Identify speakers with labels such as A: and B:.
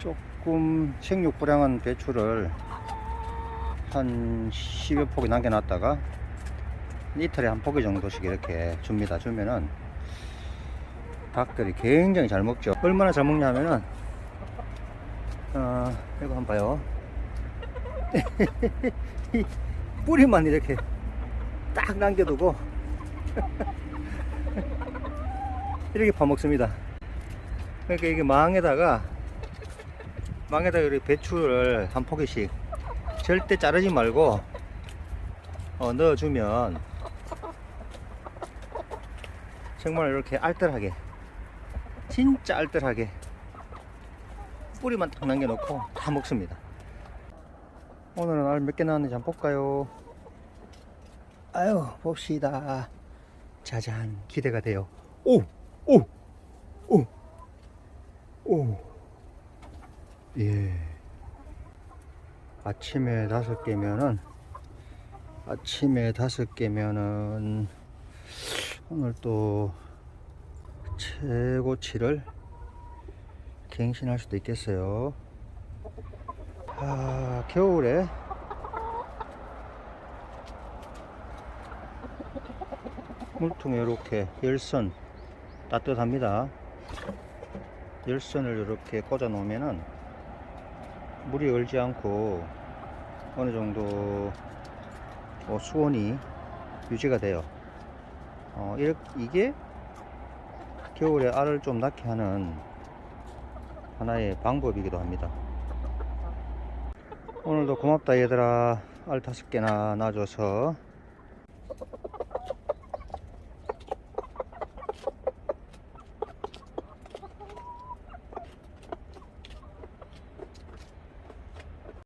A: 조금 생육 불량한 배추를 한 10여 포기 남겨놨다가 이틀에 한 포기 정도씩 이렇게 줍니다. 주면은 닭들이 굉장히 잘 먹죠. 얼마나 잘 먹냐면은 어, 이거 한번 봐요. 이 뿌리만 이렇게 딱 남겨두고 이렇게 파먹습니다. 그러니까 이게 망에다가 망에다가 이렇게 배추를 한 포기씩 절대 자르지 말고 어, 넣어주면 정말 이렇게 알뜰하게 진짜 알뜰하게 뿌리만 딱 남겨놓고 다 먹습니다. 오늘은 알 몇 개 나왔는지 한번 볼까요? 아유 봅시다. 짜잔 기대가 돼요. 오! 오! 오! 오! 예. 아침에 다섯 개면은 아침에 다섯 개면은 오늘 또 최고치를 갱신할 수도 있겠어요. 아, 겨울에 물통에 이렇게 열선 따뜻합니다. 열선을 이렇게 꽂아 놓으면은 물이 얼지 않고 어느 정도 어, 수온이 유지가 돼요. 어, 이렇게, 이게 겨울에 알을 좀 낳게 하는 하나의 방법이기도 합니다. 오늘도 고맙다 얘들아 알 다섯 개나 놔줘서